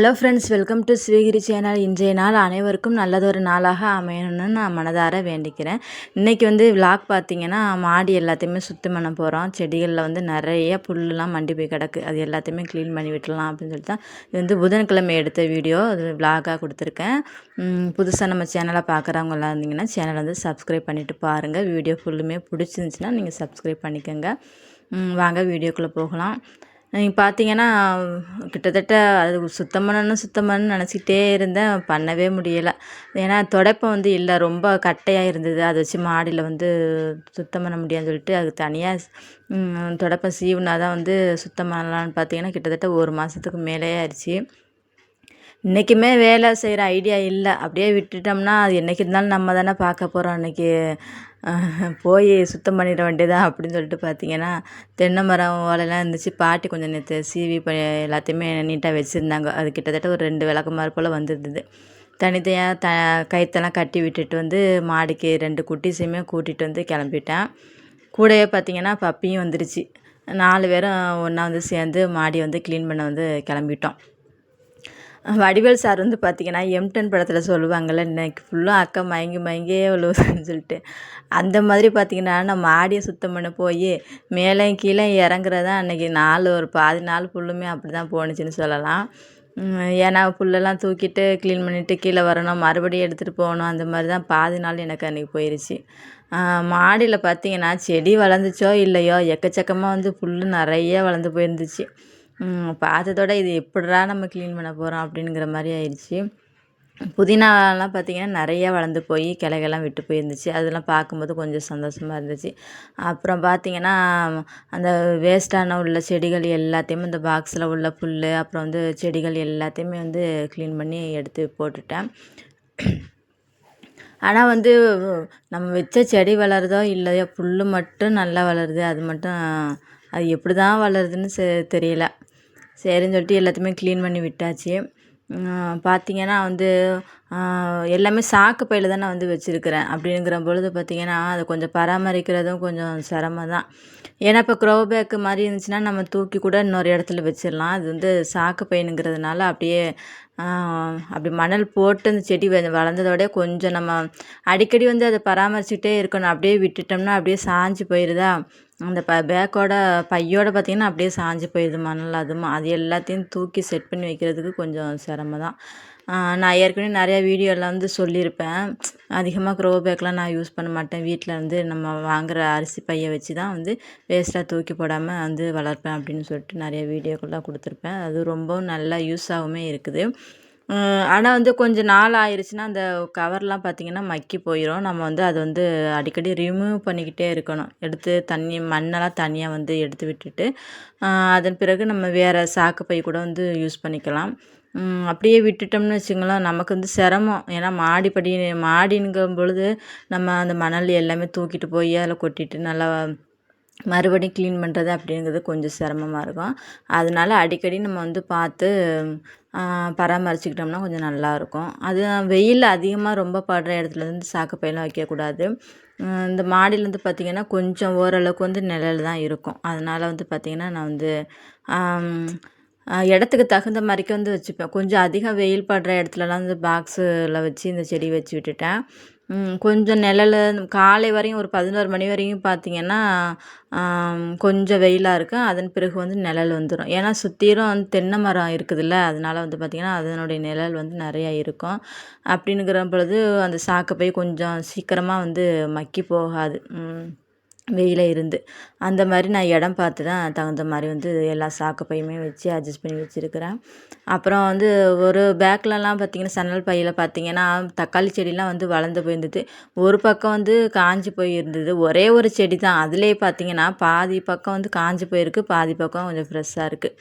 Hello friends welcome to ஸ்வீகிரி channel இன்றைய நாள் அனைவருக்கும் நல்லதொரு நாளாக அமையணும்னு நான் மனதார வேண்டிக்கிறேன். இன்றைக்கி வந்து விளாக் பார்த்தீங்கன்னா மாடி எல்லாத்தையுமே சுத்தம் பண்ண போகிறோம் செடிகளில் வந்து நிறைய புல்லுலாம் மண்டி போய் கிடக்கு. அது எல்லாத்தையுமே க்ளீன் பண்ணி விட்டுலாம் அப்படின்னு சொல்லிட்டு தான் இது வந்து புதன்கிழமை எடுத்த வீடியோ அது விளாகாக கொடுத்துருக்கேன். புதுசாக நம்ம சேனலை பார்க்குறவங்களாம் இருந்தீங்கன்னா சேனலை வந்து சப்ஸ்கிரைப் பண்ணிவிட்டு பாருங்கள் வீடியோ ஃபுல்லுமே பிடிச்சிருந்துச்சின்னா நீங்கள் சப்ஸ்கிரைப் பண்ணிக்கோங்க. வாங்க வீடியோக்குள்ளே போகலாம். பார்த்தீங்கன்னா கிட்டத்தட்ட அது சுத்தம் பண்ணணும் சுத்தம் பண்ணணும்னு நினச்சிக்கிட்டே இருந்தேன். பண்ணவே முடியலை. ஏன்னா துடைப்பம் வந்து இல்லை ரொம்ப கட்டையாக இருந்தது. அதை வச்சு மாடியில் வந்து சுத்தம் பண்ண முடியாதுன்னு சொல்லிட்டு அது தனியாக துடைப்பம் சீவுனா தான் வந்து சுத்தம் பண்ணலான்னு பார்த்தீங்கன்னா கிட்டத்தட்ட ஒரு மாதத்துக்கு மேலே ஆயிடுச்சு. இன்றைக்குமே வேலை செய்கிற ஐடியா இல்லை. அப்படியே விட்டுட்டோம்னா அது என்றைக்கு இருந்தாலும் நம்ம தானே பார்க்க போகிறோம் அன்றைக்கி போய் சுத்தம் பண்ணிட வேண்டியதா அப்படின்னு சொல்லிட்டு பார்த்தீங்கன்னா தென்னை மரம் ஓலைலாம் இருந்துச்சு. பாட்டி கொஞ்சம் நேற்று சீவி ப எல்லாத்தையுமே நீட்டாக வச்சுருந்தாங்க. அது கிட்டத்தட்ட ஒரு ரெண்டு விளக்கு மாதிரி போல் வந்துருந்தது. தனித்தனியாக த கயிற்றெல்லாம் கட்டி விட்டுட்டு வந்து மாடிக்கு ரெண்டு குட்டிஸையுமே கூட்டிகிட்டு வந்து கிளம்பிட்டேன். கூடவே பார்த்திங்கன்னா பப்பியும் வந்துருச்சு. நாலு பேரும் ஒன்றா வந்து சேர்ந்து மாடி வந்து க்ளீன் பண்ண வந்து கிளம்பிட்டோம். வடிவேல் சார் வந்து பார்த்திங்கன்னா எம்டன் படத்தில் சொல்லுவாங்கள்ல இன்னைக்கு ஃபுல்லாக அக்கா மயங்கி மயங்கியே விழுவுதுன்னு சொல்லிட்டு. அந்த மாதிரி பார்த்திங்கன்னா நம்ம ஆடியை சுத்தம் பண்ண போய் மேலே கீழே இறங்குறதா அன்றைக்கி நாள் ஒரு பாதி நாள் ஃபுல்லுமே அப்படி தான் போணுச்சுன்னு சொல்லலாம். ஏன்னா புல்லெல்லாம் தூக்கிட்டு க்ளீன் பண்ணிவிட்டு கீழே வரணும் மறுபடியும் எடுத்துகிட்டு போகணும் அந்த மாதிரி தான் பாதி நாள் எனக்கு அன்றைக்கி போயிடுச்சு மாடியில் பார்த்திங்கன்னா செடி வளர்ந்துச்சோ இல்லையோ எக்கச்சக்கமாக வந்து புல் நிறைய வளர்ந்து போயிருந்துச்சு. பார்த்ததோட இது எப்படிடா நம்ம க்ளீன் பண்ண போகிறோம் அப்படிங்கிற மாதிரி ஆயிடுச்சு. புதினாலாம் பார்த்திங்கன்னா நிறையா வளர்ந்து போய் கிளைகள்லாம் விட்டு போயிருந்துச்சு. அதெல்லாம் பார்க்கும்போது கொஞ்சம் சந்தோஷமாக இருந்துச்சு. அப்புறம் பார்த்திங்கன்னா அந்த வேஸ்ட்டான உள்ள செடிகள் எல்லாத்தையுமே இந்த பாக்ஸில் உள்ள புல் அப்புறம் வந்து செடிகள் எல்லாத்தையுமே வந்து க்ளீன் பண்ணி எடுத்து போட்டுட்டேன். ஆனால் வந்து நம்ம வச்ச செடி வளருதோ இல்லையோ புல் மட்டும் நல்லா வளருது. அது மட்டும் அது எப்படி தான் வளருதுன்னு தெரியல. சரின்னு சொல்லிட்டு எல்லாத்தையுமே க்ளீன் பண்ணி விட்டாச்சு. பார்த்திங்கன்னா வந்து எல்லாமே சாக்கு பையில் தான் நான் வந்து வச்சுருக்கிறேன். அப்படிங்கிற பொழுது பார்த்திங்கன்னா அதை கொஞ்சம் பராமரிக்கிறதும் கொஞ்சம் சிரமம் தான் ஏன்னா இப்போ க்ரோ பேக்கு மாதிரி இருந்துச்சுன்னா நம்ம தூக்கி கூட இன்னொரு இடத்துல வச்சிடலாம். அது வந்து சாக்கு பையனுங்கிறதுனால அப்படியே அப்படி மணல் போட்டு அந்த செடி வளர்ந்ததோட கொஞ்சம் நம்ம அடிக்கடி வந்து அதை பராமரிச்சுட்டே இருக்கணும். அப்படியே விட்டுட்டோம்னா அப்படியே சாஞ்சு போயிடுதா அந்த ப பேக்கோட பையோட பார்த்திங்கன்னா அப்படியே சாஞ்சு போயிடுது மணல். அதுமா அது எல்லாத்தையும் தூக்கி செட் பண்ணி வைக்கிறதுக்கு கொஞ்சம் சிரமம் தான் நான் ஏற்கனவே நிறையா வீடியோலாம் வந்து சொல்லியிருப்பேன். அதிகமாக க்ரோ பேக்லாம் நான் யூஸ் பண்ண மாட்டேன். வீட்டில் வந்து நம்ம வாங்குகிற அரிசி பையை வச்சு தான் வந்து வேஸ்ட்டாக தூக்கி போடாமல் வந்து வளர்ப்பேன் அப்படின்னு சொல்லிட்டு நிறைய வீடியோக்கெல்லாம் கொடுத்துருப்பேன். அது ரொம்பவும் நல்லா யூஸாகவுமே இருக்குது. ஆனால் வந்து கொஞ்சம் நாள் ஆயிடுச்சுன்னா அந்த கவர்லாம் பார்த்திங்கன்னா மக்கி போயிடும் நம்ம வந்து அதை வந்து அடிக்கடி ரிமூவ் பண்ணிக்கிட்டே இருக்கணும். எடுத்து தண்ணி மண்ணெல்லாம் தனியாக வந்து எடுத்து விட்டுட்டு அதன் பிறகு நம்ம வேறு சாக்கு பை கூட வந்து யூஸ் பண்ணிக்கலாம். அப்படியே விட்டுட்டோம்னு வச்சுங்களேன் நமக்கு வந்து சிரமம். ஏன்னா மாடிப்படி மாடிங்கும் பொழுது நம்ம அந்த மணல் எல்லாமே தூக்கிட்டு போய் அதில் கொட்டிட்டு நல்லா மறுபடியும் க்ளீன் பண்ணுறது அப்படிங்கிறது கொஞ்சம் சிரமமாக இருக்கும். அதனால அடிக்கடி நம்ம வந்து பார்த்து பராமரிச்சுக்கிட்டோம்னா கொஞ்சம் நல்லாயிருக்கும். அது வெயில் அதிகமாக ரொம்ப படுற இடத்துல வந்து சாக்குப்பையெல்லாம் வைக்கக்கூடாது. இந்த மாடியிலேருந்து பார்த்திங்கன்னா கொஞ்சம் ஓரளவுக்கு வந்து நிழல் தான் இருக்கும். அதனால் வந்து பார்த்திங்கன்னா நான் வந்து இடத்துக்கு தகுந்த மாதிரிக்கு வந்து வச்சுப்பேன். கொஞ்சம் அதிகம் வெயில் படுற இடத்துலலாம் வந்து பாக்ஸில் வச்சு இந்த செடி வச்சு விட்டுட்டேன். கொஞ்சம் நிழலு. காலை வரையும் ஒரு பதினோரு மணி வரையும் பார்த்திங்கன்னா கொஞ்சம் வெயிலாக இருக்கும் அதன் பிறகு வந்து நிழல் வந்துடும் ஏன்னா சுற்றிலும் வந்து தென்னை மரம் இருக்குதுல்ல அதனால வந்து பார்த்திங்கன்னா அதனுடைய நிழல் வந்து நிறையா இருக்கும். அப்படின்னுங்கிற பொழுது அந்த சாக்கை போய் கொஞ்சம் சீக்கிரமாக வந்து மக்கி போகாது. வெயில இருந்து. அந்த மாதிரி நான் இடம் பார்த்து தான் தகுந்த மாதிரி வந்து எல்லா சாக்கு பையுமே வச்சு அட்ஜஸ்ட் பண்ணி வச்சுருக்கிறேன். அப்புறம் வந்து ஒரு பேக்லலாம் பார்த்திங்கன்னா சன்னல் பையில் பார்த்திங்கன்னா தக்காளி செடிலாம் வந்து வளர்ந்து போயிருந்தது. ஒரு பக்கம் வந்து காஞ்சி போயிருந்தது. ஒரே ஒரு செடி தான். அதிலே பார்த்திங்கன்னா பாதி பக்கம் வந்து காஞ்சி போயிருக்கு. பாதி பக்கம் கொஞ்சம் ஃப்ரெஷ்ஷாக இருக்குது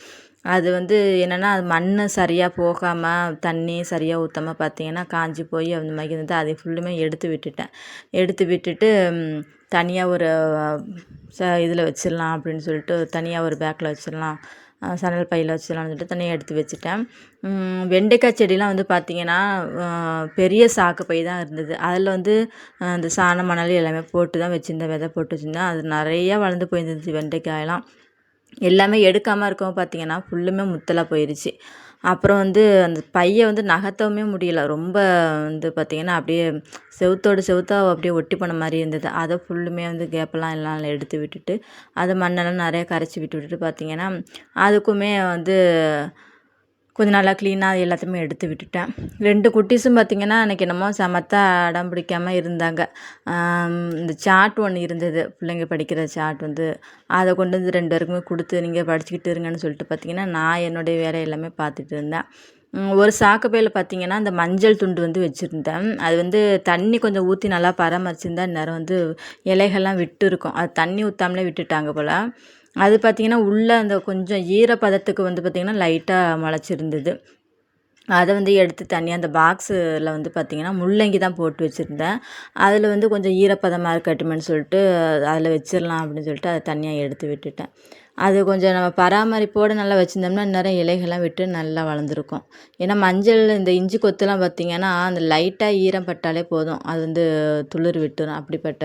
அது வந்து என்னென்னா அது மண் சரியாக போகாமல் தண்ணி சரியாக ஊற்றாம பார்த்திங்கன்னா காஞ்சி போய் அந்த மாதிரி இருந்தது. அதை ஃபுல்லுமே எடுத்து விட்டுட்டேன். எடுத்து விட்டுட்டு தனியாக ஒரு ச இதில் வச்சிடலாம் அப்படின்னு சொல்லிட்டு தனியாக ஒரு பேக்கில் வச்சிடலாம். சணல் பையில் வச்சிடலாம்னு சொல்லிட்டு தனியாக எடுத்து வச்சுட்டேன். வெண்டைக்காய் செடிலாம் வந்து பார்த்திங்கன்னா பெரிய சாக்கு பை தான் இருந்தது. அதில் வந்து அந்த சாண மணல் எல்லாமே போட்டு தான் வச்சுருந்தேன். விதை போட்டு வச்சுருந்தேன். அது நிறையா வளர்ந்து போயிருந்துச்சு வெண்டைக்காயெல்லாம். எல்லாமே எடுக்காமல் இருக்கவும் பார்த்தீங்கன்னா ஃபுல்லுமே முத்தலாக போயிடுச்சு அப்புறம் வந்து அந்த பையை வந்து நகர்த்தவுமே முடியல. ரொம்ப வந்து பார்த்திங்கன்னா அப்படியே செவுத்தோடு செவுத்தாக அப்படியே ஒட்டி போன மாதிரி இருந்தது. அதை ஃபுல்லுமே வந்து கேப்பெல்லாம் எல்லாம் எடுத்து விட்டுட்டு அதை மண்ணெல்லாம் நிறையா கரைச்சி விட்டு விட்டுட்டு பார்த்திங்கன்னா அதுக்குமே வந்து கொஞ்சம் நல்லா க்ளீனாக எல்லாத்தையுமே எடுத்து விட்டுட்டேன். ரெண்டு குட்டீஸும் பார்த்திங்கன்னா அன்றைக்கி என்னமோ சமத்தா அடம் பிடிக்காமல் இருந்தாங்க. இந்த சார்ட் ஒன்று இருந்தது. பிள்ளைங்க படிக்கிற சார்ட் வந்து அதை கொண்டு வந்து ரெண்டு பேருக்குமே கொடுத்து நீங்கள் படிச்சுக்கிட்டு இருங்கன்னு சொல்லிட்டு பார்த்திங்கன்னா நான் என்னுடைய வேலை எல்லாமே பார்த்துட்டு இருந்தேன். ஒரு சாக்கப்பையில் பார்த்தீங்கன்னா பார்த்திங்கன்னா அந்த மஞ்சள் துண்டு வந்து வச்சுருந்தேன். அது வந்து தண்ணி கொஞ்சம் ஊற்றி நல்லா பராமரிச்சிருந்தா இந்நேரம் வந்து இலைகள்லாம் விட்டு இருக்கும் அது தண்ணி ஊற்றாமலே விட்டுட்டாங்க போல். அது பார்த்திங்கன்னா உள்ளே அந்த கொஞ்சம் ஈரப்பதத்துக்கு வந்து பார்த்திங்கன்னா லைட்டாக முளைச்சிருந்தது. அதை வந்து எடுத்து தனியாக அந்த பாக்ஸில் வந்து பார்த்திங்கன்னா முள்ளங்கி தான் போட்டு வச்சுருந்தேன். அதில் வந்து கொஞ்சம் ஈரப்பதமாக இருக்கட்டுமேன்னு சொல்லிட்டு அதில் வச்சிடலாம் அப்படின்னு சொல்லிட்டு அதை தனியாக எடுத்து விட்டுட்டேன். அது கொஞ்சம் நம்ம பராமரிப்போடு நல்லா வச்சுருந்தோம்னா நிறைய இலைகள்லாம் விட்டு நல்லா வளர்ந்துருக்கும். ஏன்னா மஞ்சள் இந்த இஞ்சி கொத்துலாம் பார்த்திங்கன்னா அந்த லைட்டாக ஈரம் பட்டாலே போதும். அது வந்து துளிர் விட்டுரும் அப்படிப்பட்ட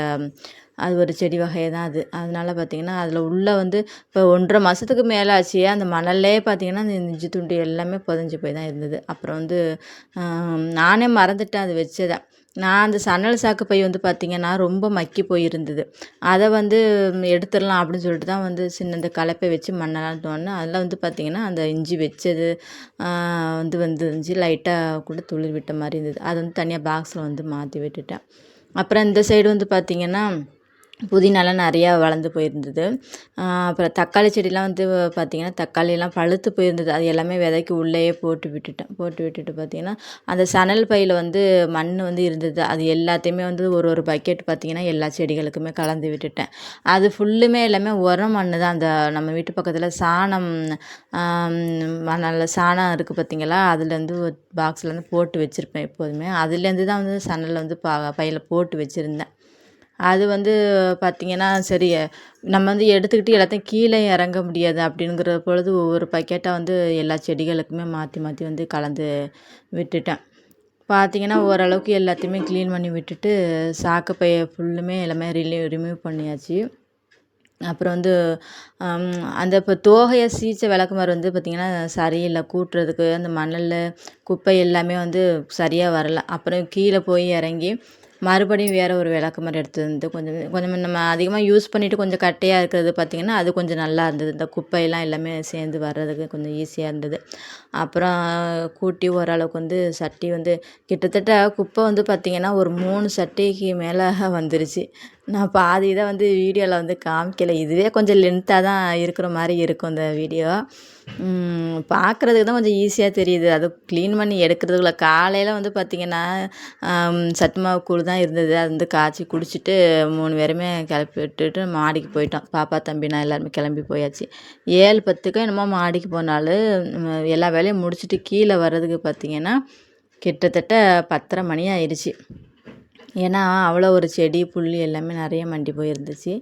அது ஒரு செடி வகை தான் அது. அதனால பார்த்திங்கன்னா அதில் உள்ளே வந்து இப்போ ஒன்றரை மாதத்துக்கு மேலே ஆச்சு அந்த மணல்லே பார்த்திங்கன்னா அந்த இஞ்சி துண்டு எல்லாமே புதஞ்சி போய் தான் இருந்தது. அப்புறம் வந்து நானே மறந்துட்டேன் அது வச்சதை. நான் அந்த சணல் சாக்கு பை வந்து பார்த்திங்கன்னா ரொம்ப மக்கி போயிருந்தது அதை வந்து எடுத்துடலாம் அப்படின்னு சொல்லிட்டு தான் வந்து சின்ன இந்த கலப்பை வச்சு மண்ணெல்லாம் தோணும் அதில் வந்து பார்த்திங்கன்னா அந்த இஞ்சி வச்சது வந்து வந்துருந்துச்சு லைட்டாக கூட துளிர் விட்ட மாதிரி இருந்தது. அதை வந்து தனியாக பாக்ஸில் வந்து மாற்றி விட்டுட்டேன். அப்புறம் இந்த சைடு வந்து பார்த்திங்கன்னா புதினாலாம் நிறையா வளர்ந்து போயிருந்தது. அப்புறம் தக்காளி செடிலாம் வந்து பார்த்திங்கன்னா தக்காளியெல்லாம் பழுத்து போயிருந்தது. அது எல்லாமே விதைக்கு உள்ளேயே போட்டு விட்டுட்டேன். போட்டு விட்டுட்டு பார்த்திங்கன்னா அந்த சணல் பையில் வந்து மண் வந்து இருந்தது. அது எல்லாத்தையுமே வந்து ஒரு ஒரு பக்கெட் பார்த்திங்கன்னா எல்லா செடிகளுக்குமே கலந்து விட்டுட்டேன். அது ஃபுல்லுமே எல்லாமே உரம் மண் தான். அந்த நம்ம வீட்டு பக்கத்தில் சாணம் நல்ல சாணம் இருக்குது பார்த்திங்களா அதுலேருந்து பாக்ஸ்லேருந்து போட்டு வச்சுருப்பேன் எப்போதுமே. அதுலேருந்து தான் வந்து சணலில் வந்து பா பையில் போட்டு வச்சுருந்தேன். அது வந்து பார்த்திங்கன்னா சரி நம்ம வந்து எடுத்துக்கிட்டு எல்லாத்தையும் கீழே இறங்க முடியாது. அப்படிங்கிற பொழுது ஒவ்வொரு பக்கெட்டாக வந்து எல்லா செடிகளுக்குமே மாற்றி மாற்றி வந்து கலந்து விட்டுட்டேன். பார்த்திங்கன்னா ஓரளவுக்கு எல்லாத்தையுமே க்ளீன் பண்ணி விட்டுட்டு சாக்கு பையை ஃபுல்லுமே எல்லாமே ரிலீவ் ரிமூவ் பண்ணியாச்சு. அப்புறம் வந்து அந்த இப்போ தோகையை சீச்ச விளக்குமாறு வந்து பார்த்திங்கன்னா சரியில்லை. கூட்டுறதுக்கு அந்த மணல் குப்பை எல்லாமே வந்து சரியாக வரல. அப்புறம் கீழே போய் இறங்கி மறுபடியும் வேறு ஒரு விளக்குமாறு எடுத்து வந்து கொஞ்சம் கொஞ்சம் நம்ம அதிகமாக யூஸ் பண்ணிவிட்டு கொஞ்சம் கட்டையாக இருக்கிறது பார்த்திங்கன்னா அது கொஞ்சம் நல்லா இருந்தது. இந்த குப்பையெல்லாம் எல்லாமே சேர்ந்து வர்றதுக்கு கொஞ்சம் ஈஸியாக இருந்தது. அப்புறம் கூட்டி ஓரளவுக்கு வந்து சட்டி வந்து கிட்டத்தட்ட குப்பை வந்து பார்த்திங்கன்னா ஒரு மூணு சட்டிக்கு மேலே வந்துருச்சு. நான் பாதி இதை வந்து வீடியோவில் வந்து காமிக்கலை. இதுவே கொஞ்சம் லென்த்தாக தான் இருக்கிற மாதிரி இருக்கும் இந்த வீடியோ. பார்க்குறதுக்கு தான் கொஞ்சம் ஈஸியாக தெரியுது. அதுவும் க்ளீன் பண்ணி எடுக்கிறதுக்குள்ள காலையில் வந்து பார்த்திங்கன்னா சத்து மாவு கூழ் தான் இருந்தது. அது வந்து காய்ச்சி குடிச்சிட்டு மூணு பேருமே கிளப்பி விட்டுட்டு மாடிக்கு போயிட்டோம். பாப்பா தம்பி நான் எல்லாருமே கிளம்பி போயாச்சு. ஏழு பத்துக்கும் என்னமோ மாடிக்கு போனாலும் எல்லா வேலையும் முடிச்சுட்டு கீழே வர்றதுக்கு பார்த்திங்கன்னா கிட்டத்தட்ட பத்தரை மணி ஆயிடுச்சு. ஏன்னா அவ்வளோ ஒரு செடி புல் எல்லாமே நிறைய மண்டி போயிருந்துச்சு.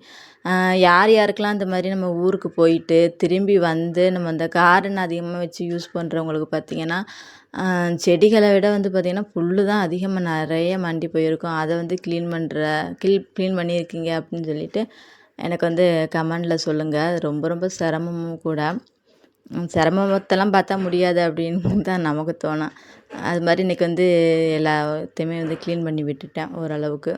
யார் யாருக்கெல்லாம் இந்த மாதிரி நம்ம ஊருக்கு போயிட்டு திரும்பி வந்து நம்ம அந்த கார்டன் அதிகமாக வச்சு யூஸ் பண்ணுறவங்களுக்கு பார்த்திங்கன்னா செடிகளை விட வந்து பார்த்திங்கன்னா புல் தான் அதிகமாக நிறைய மண்டி போயிருக்கும். அதை வந்து க்ளீன் பண்ணுற க்ளீன் க்ளீன் பண்ணியிருக்கீங்க அப்படின்னு சொல்லிட்டு எனக்கு வந்து கமெண்டில் சொல்லுங்கள் ரொம்ப ரொம்ப சிரமமும் கூட. சிரமத்தெல்லாம் பார்த்தா முடியாது அப்படின்னு தான் நமக்கு தோணும். அது மாதிரி இன்றைக்கி வந்து எல்லாத்தையுமே வந்து க்ளீன் பண்ணி விட்டுட்டேன் ஓரளவுக்கு.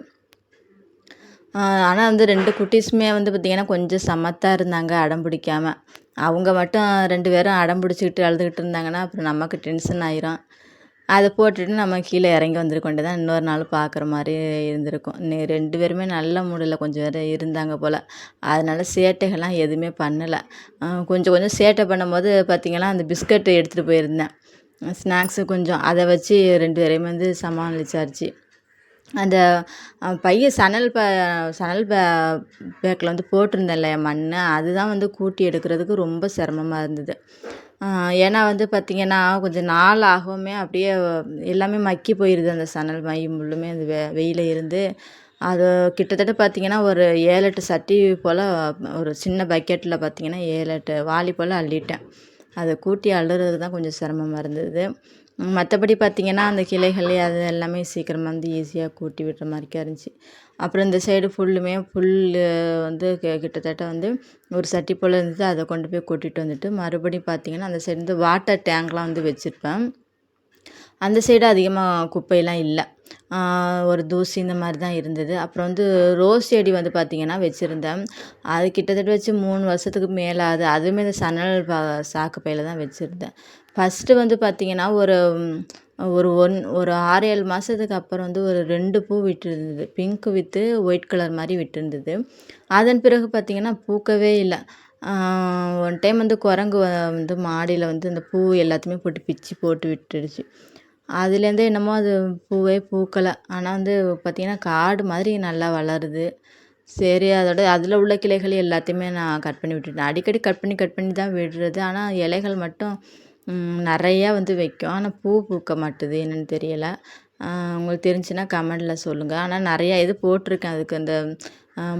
ஆனால் வந்து ரெண்டு குட்டீஸுமே வந்து பார்த்திங்கன்னா கொஞ்சம் சமத்தாக இருந்தாங்க அடம் பிடிக்காமல் அவங்க மட்டும் ரெண்டு பேரும் அடம் பிடிச்சிக்கிட்டு அழுதுகிட்டு இருந்தாங்கன்னா அப்புறம் நமக்கு டென்ஷன் ஆயிரும். அதை போட்டுட்டு நம்ம கீழே இறங்கி வந்துருக்கோண்டு தான் இன்னொரு நாள் பார்க்குற மாதிரி இருந்திருக்கும். ரெண்டு பேருமே நல்ல மூடில் கொஞ்சம் பேர் இருந்தாங்க போல். அதனால் சேட்டைகள்லாம் எதுவுமே பண்ணலை. கொஞ்சம் கொஞ்சம் சேட்டை பண்ணும்போது பார்த்திங்கன்னா அந்த பிஸ்கட்டு எடுத்துகிட்டு போயிருந்தேன். ஸ்நாக்ஸு கொஞ்சம். அதை வச்சு ரெண்டு பேரையும் வந்து சமாளிச்சாச்சு. அந்த பைய சணல் ப சணல் பே பேக்கில் வந்து போட்டிருந்தேன் இல்லையா மண் அதுதான் வந்து கூட்டி எடுக்கிறதுக்கு ரொம்ப சிரமமாக இருந்தது. ஏன்னா வந்து பார்த்திங்கன்னா கொஞ்சம் நாள் ஆகவுமே அப்படியே எல்லாமே மக்கி போயிடுது அந்த சணல் மை முள்ளுமே அந்த வெ வெயில இருந்து. அது கிட்டத்தட்ட பார்த்திங்கன்னா ஒரு ஏழு எட்டு சட்டி போல் ஒரு சின்ன பக்கெட்டில் பார்த்திங்கன்னா ஏழு எட்டு வாளி போல் அள்ளிட்டேன். அதை கூட்டி அள்ளுறது தான் கொஞ்சம் சிரமமாக இருந்தது. மற்றபடி பார்த்திங்கன்னா அந்த கிளைகள் அது எல்லாமே சீக்கிரமாக வந்து ஈஸியாக கூட்டி விடுற மாதிரிக்கா இருந்துச்சு. அப்புறம் இந்த சைடு ஃபுல்லுமே புல் வந்து கிட்டத்தட்ட வந்து ஒரு சட்டி போல் இருந்தது. அதை கொண்டு போய் கொட்டிட்டு வந்துட்டு மறுபடியும் பார்த்தீங்கன்னா அந்த சைடு வந்து வாட்டர் டேங்க்லாம் வந்து வச்சுருப்பேன். அந்த சைடு அதிகமாக குப்பையெல்லாம் இல்லை. ஒரு தூசி இந்த மாதிரி தான் இருந்தது. அப்புறம் வந்து ரோஸ் செடி வந்து பார்த்திங்கன்னா வச்சுருந்தேன். அது கிட்டத்தட்ட வச்சு மூணு வருஷத்துக்கு மேலே அதுவுமே இந்த சணல் பா சாக்கு பையில் தான் வச்சுருந்தேன். ஃபஸ்ட்டு வந்து பார்த்திங்கன்னா ஒரு ஒரு ஒன் ஒரு ஆறு ஏழு மாதத்துக்கு அப்புறம் வந்து ஒரு ரெண்டு பூ விட்டுருந்தது. பிங்க் வித்து ஒயிட் கலர் மாதிரி விட்டுருந்தது. அதன் பிறகு பார்த்திங்கன்னா பூக்கவே இல்லை. ஒன் டைம் வந்து குரங்கு வந்து மாடியில் வந்து அந்த பூ எல்லாத்தையுமே போட்டு பிச்சு போட்டு விட்டுடுச்சு. அதுலேருந்தே என்னமோ அது பூவே பூக்கலை. ஆனால் வந்து பார்த்திங்கன்னா காடு மாதிரி நல்லா வளருது. சரி அதோட அதில் உள்ள கிளைகள் எல்லாத்தையுமே நான் கட் பண்ணி விட்டுட்டேன். அடிக்கடி கட் பண்ணி கட் பண்ணி தான் விடுறது. ஆனால் இலைகள் மட்டும் நிறையா வந்து வைக்கும். ஆனால் பூ பூக்க மாட்டுது என்னென்னு தெரியலை. உங்களுக்கு தெரிஞ்சுன்னா கமெண்டில் சொல்லுங்கள் ஆனால் நிறையா இது போட்டிருக்கேன். அதுக்கு அந்த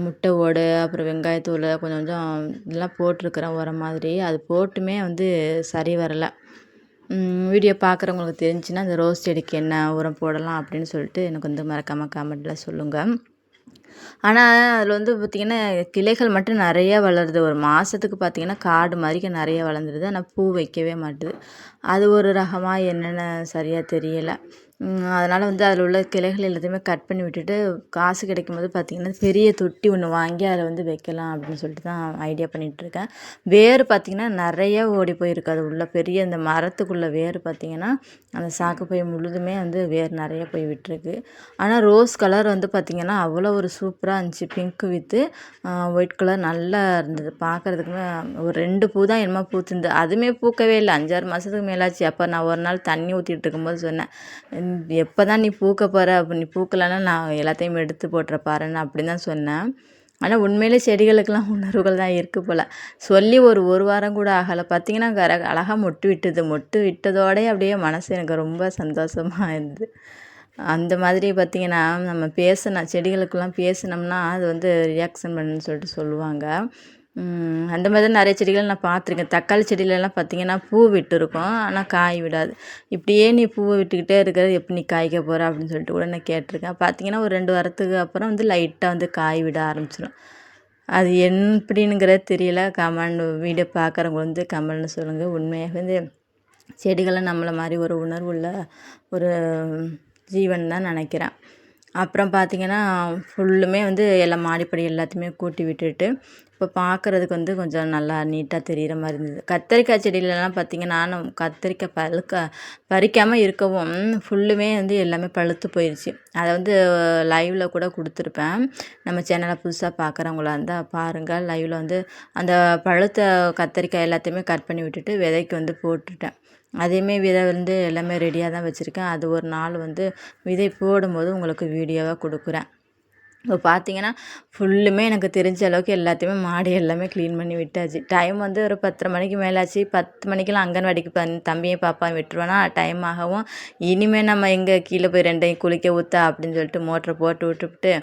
முட்டை ஓடு அப்புறம் வெங்காயத்தூள் கொஞ்சம் கொஞ்சம் இதெல்லாம் போட்டிருக்கிறேன் உரம் மாதிரி. அது போட்டுமே வந்து சரி வரலை. வீடியோ பார்க்குறவங்களுக்கு தெரிஞ்சுன்னா அந்த ரோஸ் செடிக்கு என்ன உரம் போடலாம் அப்படின்னு சொல்லிட்டு எனக்கு வந்து மறக்காமல் கமெண்ட்டில் சொல்லுங்கள் ஆனால் அதில் வந்து பார்த்திங்கன்னா கிளைகள் மட்டும் நிறையா வளருது. ஒரு மாதத்துக்கு பார்த்திங்கன்னா காடு மாதிரிக்கு நிறைய வளர்ந்துருது. ஆனால் பூ வைக்கவே மாட்டுது. அது ஒரு ரகமாக என்னென்னு சரியாக தெரியலை. அதனால் வந்து அதில் உள்ள கிளைகள் எல்லாத்தையுமே கட் பண்ணி விட்டுட்டு காசு கிடைக்கும் போது பார்த்திங்கன்னா பெரிய தொட்டி ஒன்று வாங்கி அதில் வந்து வைக்கலாம் அப்படின்னு சொல்லிட்டு தான் ஐடியா பண்ணிகிட்ருக்கேன் வேர் பார்த்திங்கன்னா நிறைய ஓடி போயிருக்கு. அது உள்ள பெரிய இந்த மரத்துக்குள்ள வேர் பார்த்திங்கன்னா அந்த சாக்கு பை முழுதுமே வந்து வேர் நிறைய போய் விட்டுருக்கு. ஆனால் ரோஸ் கலர் வந்து பார்த்திங்கன்னா அவ்வளோ ஒரு சூப்பராக இருந்துச்சு. பிங்க் வித்து ஒயிட் கலர் நல்லா இருந்தது. பார்க்குறதுக்குமே ஒரு ரெண்டு பூ தான் என்னமோ பூத்துருந்து அதுவுமே பூக்கவே இல்லை. அஞ்சாறு மாதத்துக்கு மேலாச்சு. அப்போ நான் ஒரு நாள் தண்ணி ஊற்றிட்டு இருக்கும்போது சொன்னேன் எப்போ தான் நீ பூக்க போகிற அப்போ நீ பூக்கலைன்னா நான் எல்லாத்தையும் எடுத்து போட்டுற பாருன்னு அப்படின்னு தான் சொன்னேன். ஆனால் உண்மையிலே செடிகளுக்கெல்லாம் உணர்வுகள் தான் இருக்குது போல். சொல்லி ஒரு ஒரு வாரம் கூட ஆகலை. பார்த்தீங்கன்னா கர அழகாக மொட்டு விட்டுது. மொட்டு விட்டதோடய அப்படியே மனசு எனக்கு ரொம்ப சந்தோஷமாக இருந்தது. அந்த மாதிரி பார்த்திங்கன்னா நம்ம பேசினா செடிகளுக்கெல்லாம் பேசினோம்னா அது வந்து ரியாக்ஷன் பண்ணுன்னு சொல்லிட்டு சொல்லுவாங்க. அந்த மாதிரி தான் நிறைய செடிகள் நான் பார்த்துருக்கேன். தக்காளி செடியிலலாம் பார்த்தீங்கன்னா பூ விட்டுருக்கும். ஆனால் காய் விடாது. இப்படியே நீ பூவை விட்டுக்கிட்டே இருக்கிறது எப்படி நீ காய்க்க போகிற அப்படின்னு சொல்லிட்டு கூட நான் கேட்டிருக்கேன். பார்த்தீங்கன்னா ஒரு ரெண்டு வாரத்துக்கு அப்புறம் வந்து லைட்டாக வந்து காய் விட ஆரம்பிச்சிடும் அது எப்படினுங்கிறது தெரியல. கமெண்ட் வீடியோ பார்க்குறவங்க வந்து கமெண்ட்னு சொல்லுங்கள் உண்மையாக வந்து செடிகளை நம்மளை மாதிரி ஒரு உணர்வுள்ள ஒரு ஜீவன் தான் நினைக்கிறேன். அப்புறம் பார்த்திங்கன்னா ஃபுல்லுமே வந்து எல்லா மாடிப்படி எல்லாத்தையுமே கூட்டி விட்டுட்டு இப்போ பார்க்குறதுக்கு வந்து கொஞ்சம் நல்லா நீட்டாக தெரிகிற மாதிரி இருந்தது. கத்தரிக்காய் செடியிலலாம் பார்த்திங்கன்னா நான் கத்தரிக்காய் பழுக்க பறிக்காமல் இருக்கவும் ஃபுல்லுமே வந்து எல்லாமே பழுத்து போயிடுச்சு அதை வந்து லைவில் கூட கொடுத்துருப்பேன். நம்ம சேனலை புதுசாக பார்க்குறவங்களா இருந்தால் பாருங்கள் லைவில் வந்து அந்த பழுத்த கத்தரிக்காய் எல்லாத்தையுமே கட் பண்ணி விட்டுட்டு விதைக்கு வந்து போட்டுட்டேன். அதையுமே விதை வந்து எல்லாமே ரெடியாக தான் வச்சுருக்கேன். அது ஒரு நாள் வந்து விதை போடும்போது உங்களுக்கு வீடியோவாக கொடுக்குறேன். இப்போ பார்த்தீங்கன்னா ஃபுல்லுமே எனக்கு தெரிஞ்ச அளவுக்கு எல்லாத்தையுமே மாடி எல்லாமே க்ளீன் பண்ணி விட்டாச்சு. டைம் வந்து ஒரு பத்தரை மணிக்கு மேலாச்சு. பத்து மணிக்கெல்லாம் அங்கன்வாடிக்கு ப தம்பியை பாப்பாவும் விட்டுருவேன்னா டைம் ஆகவும் இனிமேல் நம்ம எங்கே கீழே போய் ரெண்டையும் குளிக்க ஊற்ற அப்படின்னு சொல்லிட்டு மோட்டரை போட்டு விட்டுவிட்டு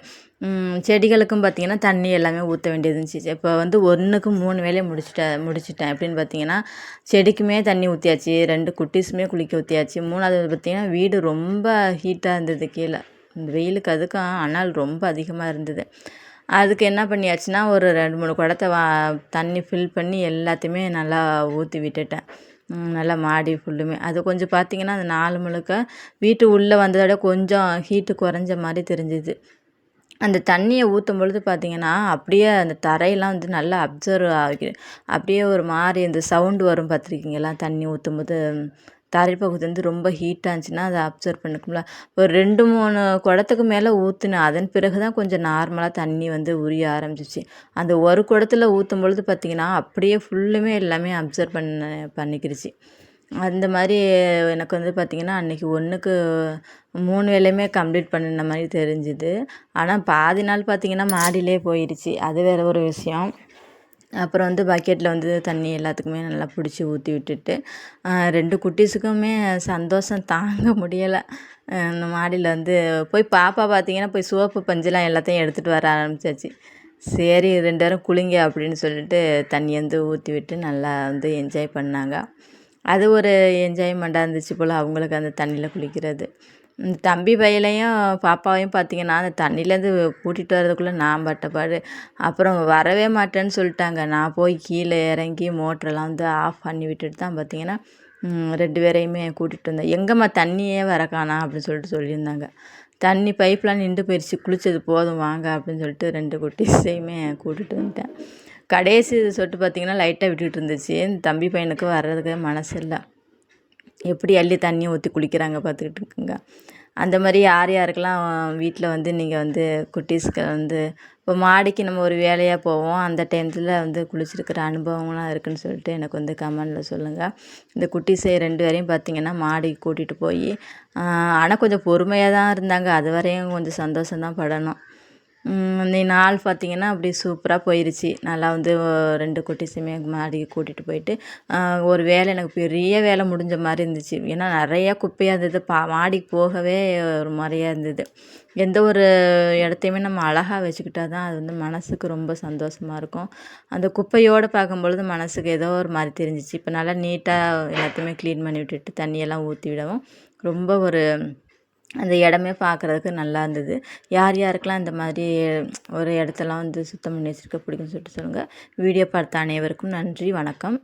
செடிகளுக்கும் பார்த்தீங்கன்னா தண்ணி எல்லாமே ஊற்ற வேண்டியது இருந்துச்சு. இப்போ வந்து ஒன்றுக்கு மூணு வேலையை முடிச்சிட்டேன் முடிச்சிட்டேன். எப்படின்னு பார்த்தீங்கன்னா செடிக்குமே தண்ணி ஊற்றியாச்சு ரெண்டு குட்டீஸுமே குளிக்க ஊற்றியாச்சு மூணாவது பார்த்திங்கன்னா வீடு ரொம்ப ஹீட்டாக இருந்தது கீழே. இந்த வெயிலுக்கு அதுக்கும் அனல் ரொம்ப அதிகமாக இருந்தது. அதுக்கு என்ன பண்ணியாச்சுன்னா ஒரு ரெண்டு மூணு குடத்த வா தண்ணி ஃபில் பண்ணி எல்லாத்தையுமே நல்லா ஊற்றி விட்டுட்டேன். நல்லா மாடி ஃபுல்லுமே அது கொஞ்சம் பார்த்தீங்கன்னா அந்த நாலு முழுக்க வீட்டு உள்ளே வந்ததோட கொஞ்சம் ஹீட்டு குறைஞ்ச மாதிரி தெரிஞ்சுது. அந்த தண்ணியை ஊற்றும் பொழுது பார்த்திங்கன்னா அப்படியே அந்த தரையெல்லாம் வந்து நல்லா அப்சர்வ் ஆகி அப்படியே ஒரு மாதிரி இந்த சவுண்டு வரும் பார்த்துருக்கீங்களா தண்ணி ஊற்றும் போது தரைப்பகுதி வந்து ரொம்ப ஹீட்டாக இருந்துச்சுன்னா அதை அப்சர்வ் பண்ணிக்கும்ல ஒரு ரெண்டு மூணு குடத்துக்கு மேலே ஊற்றினேன் அதன் பிறகு தான் கொஞ்சம் நார்மலாக தண்ணி வந்து உரிய ஆரம்பிச்சிச்சு. அந்த ஒரு குடத்தில் ஊற்றும் பொழுது பார்த்திங்கன்னா அப்படியே ஃபுல்லுமே எல்லாமே அப்சர்வ் பண்ண பண்ணிக்கிருச்சு. அந்த மாதிரி எனக்கு வந்து பார்த்திங்கன்னா அன்றைக்கி ஒன்றுக்கு மூணு வேலையுமே கம்ப்ளீட் பண்ணின மாதிரி தெரிஞ்சுது. ஆனால் பாதி நாள் பார்த்திங்கன்னா மாடியிலே போயிடுச்சு அது வேறு ஒரு விஷயம். அப்புறம் வந்து பக்கெட்டில் வந்து தண்ணி எல்லாத்துக்குமே நல்லா பிடிச்சி ஊற்றி விட்டுட்டு ரெண்டு குட்டீஸுக்குமே சந்தோஷம் தாங்க முடியலை. இந்த மாடியில் வந்து போய் பாப்பா பார்த்தீங்கன்னா போய் சோப்பு பஞ்செல்லாம் எல்லாத்தையும் எடுத்துகிட்டு வர ஆரம்பிச்சாச்சு. சரி ரெண்டு பேரும் குளிங்க அப்படின்னு சொல்லிட்டு தண்ணி வந்து ஊற்றி விட்டு நல்லா வந்து என்ஜாய் பண்ணாங்க. அது ஒரு என்ஜாய்மெண்ட்டாக இருந்துச்சு போல் அவங்களுக்கு அந்த தண்ணியில் குளிக்கிறது. தம்பி பையலையும் பாப்பாவையும் பார்த்தீங்கன்னா அந்த தண்ணியிலேருந்து கூட்டிகிட்டு வர்றதுக்குள்ளே நான் பட்ட பாடு அப்புறம் வரவே மாட்டேன்னு சொல்லிட்டாங்க. நான் போய் கீழே இறங்கி மோட்டரெல்லாம் வந்து ஆஃப் பண்ணி விட்டுட்டு தான் பார்த்தீங்கன்னா ரெண்டு பேரையுமே கூட்டிகிட்டு வந்தேன். எங்கம்மா தண்ணியே வர காணோம் அப்படின்னு சொல்லிட்டு சொல்லியிருந்தாங்க. தண்ணி பைப்லாம் நின்று போயிடுச்சு குளித்தது போதும் வாங்க அப்படின்னு சொல்லிட்டு ரெண்டு குட்டீஸையுமே கூட்டிகிட்டு வந்துட்டேன். கடைசி சொட்டு பார்த்தீங்கன்னா லைட்டாக விட்டுட்டு இருந்துச்சு. தம்பி பையனுக்கு வர்றதுக்கு மனசு இல்லை. எப்படி அள்ளி தண்ணியை ஊற்றி குளிக்கிறாங்க பார்த்துக்கிட்டு இருக்குங்க. அந்த மாதிரி யார் யாருக்கெல்லாம் வீட்டில் வந்து நீங்கள் வந்து குட்டீஸ்க்கு வந்து இப்போ மாடிக்கு நம்ம ஒரு வேலையாக போவோம். அந்த டைம்ஸில் வந்து குளிச்சிருக்கிற அனுபவங்களாம் இருக்குதுன்னு சொல்லிட்டு எனக்கு வந்து கமெண்டில் சொல்லுங்கள் இந்த குட்டீஸை ரெண்டு வரையும் பார்த்தீங்கன்னா மாடிக்கு கூட்டிகிட்டு போய் ஆனால் கொஞ்சம் பொறுமையாக தான் இருந்தாங்க. அது வரையும் கொஞ்சம் சந்தோஷம் தான் படணும். இந்த நாள் பார்த்திங்கன்னா அப்படியே சூப்பராக போயிருச்சு. நல்லா வந்து ரெண்டு குட்டீஸுமே மாடிக்கு கூட்டிகிட்டு போயிட்டு ஒரு வேலை எனக்கு பெரிய வேலை முடிஞ்ச மாதிரி இருந்துச்சு. ஏன்னா நிறையா குப்பையாக இருந்தது. பா மாடிக்கு போகவே ஒரு மாதிரியாக இருந்தது. எந்த ஒரு இடத்தையுமே நம்ம அழகாக வச்சுக்கிட்டா தான் அது வந்து மனசுக்கு ரொம்ப சந்தோஷமாக இருக்கும். அந்த குப்பையோடு பார்க்கும்பொழுது மனசுக்கு ஏதோ ஒரு மாதிரி தெரிஞ்சிச்சு. இப்போ நல்லா நீட்டாக எல்லாத்தையுமே க்ளீன் பண்ணி விட்டுட்டு தண்ணியெல்லாம் ஊற்றி விடவும் ரொம்ப ஒரு அந்த இடமே பார்க்குறதுக்கு நல்லா இருந்தது. யார் யாருக்கெல்லாம் இந்த மாதிரி ஒரு இடத்தெல்லாம் வந்து சுத்தம் பண்ணி வச்சுருக்க பிடிக்கும்னு சொல்லிட்டு சொல்லுங்கள் வீடியோ பார்த்த அனைவருக்கும் நன்றி வணக்கம்.